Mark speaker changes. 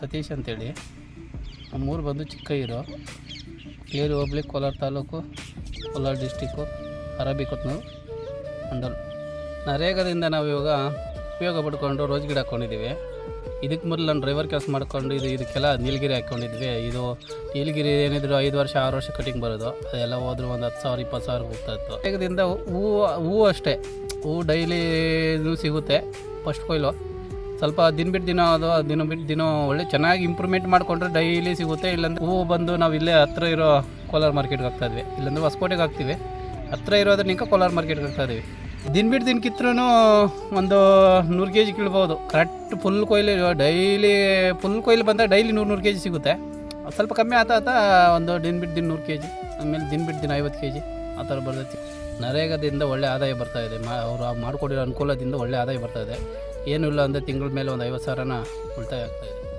Speaker 1: ಸತೀಶ್ ಅಂತೇಳಿ. ನಮ್ಮೂರು ಬಂದು ಚಿಕ್ಕ ಏರಿ ಹೋಗ್ಲಿ ಕೋಲಾರ ತಾಲೂಕು, ಕೋಲಾರ ಡಿಸ್ಟಿಕ್ಕು ಅರಬಿಕೊತ್ನೂರು ಮಂಡಲ್. ನರೇಗಾದಿಂದ ಇವಾಗ ಉಪಯೋಗ ಪಡ್ಕೊಂಡು ರೋಜ್ ಗಿಡ ಹಾಕ್ಕೊಂಡಿದ್ದೀವಿ ಇದಕ್ಕೆ ಮೊದಲು ನಾನು ಡ್ರೈವರ್ ಕೆಲಸ ಮಾಡ್ಕೊಂಡು ಇದು ಇದಕ್ಕೆಲ್ಲ ನೀಲಗಿರಿ ಹಾಕ್ಕೊಂಡಿದ್ವಿ ಇದು ನೀಲಗಿರಿ ಏನಿದ್ರು ಐದು ವರ್ಷ, ಆರು ವರ್ಷ ಕಟಿಂಗ್ ಬರೋದು. ಅದೆಲ್ಲ ಹೋದ್ರೆ ಒಂದು ಹತ್ತು ಸಾವಿರ, ಇಪ್ಪತ್ತು ಸಾವಿರ ಹೋಗ್ತಾ ಇತ್ತು. ಹೂವು ಹೂವು ಅಷ್ಟೇ. ಹೂವು ಡೈಲಿ ಸಿಗುತ್ತೆ ಫಸ್ಟ್ ಕೊಯ್ಲು ಸ್ವಲ್ಪ ದಿನ ಬಿಟ್ಟು ದಿನ ಅದು, ದಿನ ಬಿಟ್ಟು ದಿನ ಒಳ್ಳೆ ಚೆನ್ನಾಗಿ ಇಂಪ್ರೂವ್ಮೆಂಟ್ ಮಾಡಿಕೊಂಡ್ರೆ ಡೈಲಿ ಸಿಗುತ್ತೆ. ಇಲ್ಲಾಂದ್ರೆ ಹೂವು ಬಂದು ನಾವು ಇಲ್ಲೇ ಹತ್ರ ಇರೋ ಕೋಲಾರ ಮಾರ್ಕೆಟ್ಗೆ ಹಾಕ್ತಾಯಿದ್ವಿ ಇಲ್ಲಾಂದ್ರೆ ಹೊಸಕೋಟೆಗೆ ಹಾಕ್ತೀವಿ. ಹತ್ರ ಇರೋದ್ರಿಂದ ಕೋಲಾರ ಮಾರ್ಕೆಟ್ಗೆ ಹಾಕ್ತಾ ಇದೀವಿ. ದಿನ ಬಿಟ್ಟು ದಿನ ಕಿತ್ತರೂ ಒಂದು ನೂರು ಕೆ ಜಿ ಕೀಳ್ಬೋದು ಕರೆಕ್ಟ್ ಫುಲ್ ಕೊಯ್ಲು ಡೈಲಿ ಫುಲ್ ಕೊಯ್ಲು ಬಂದಾಗ ಡೈಲಿ ನೂರು ನೂರು ಕೆ ಜಿ ಸಿಗುತ್ತೆ ಸ್ವಲ್ಪ ಕಮ್ಮಿ ಆತ ಆತ ಒಂದು ದಿನ ಬಿಟ್ಟು ದಿನ ನೂರು ಕೆ ಜಿ ಆಮೇಲೆ ದಿನ ಬಿಟ್ಟು ದಿನ ಐವತ್ತು ಕೆ ಜಿ ಆ ಥರ ಬರ್ತೈತಿ. ನರೇಗಾದಿಂದ ಒಳ್ಳೆ ಆದಾಯ ಬರ್ತಾ ಇದೆ. ಮಾ ಅವರು ಮಾಡಿಕೊಡಿರೋ ಅನುಕೂಲದಿಂದ ಒಳ್ಳೆ ಆದಾಯ ಬರ್ತಾ ಇದೆ. ಏನೂ ಇಲ್ಲ ಅಂದರೆ ತಿಂಗಳ ಮೇಲೆ ಒಂದು ಐವತ್ತು ಸಾವಿರನ ಉಳಿತಾಯ ಆಗ್ತಾ ಇದೆ.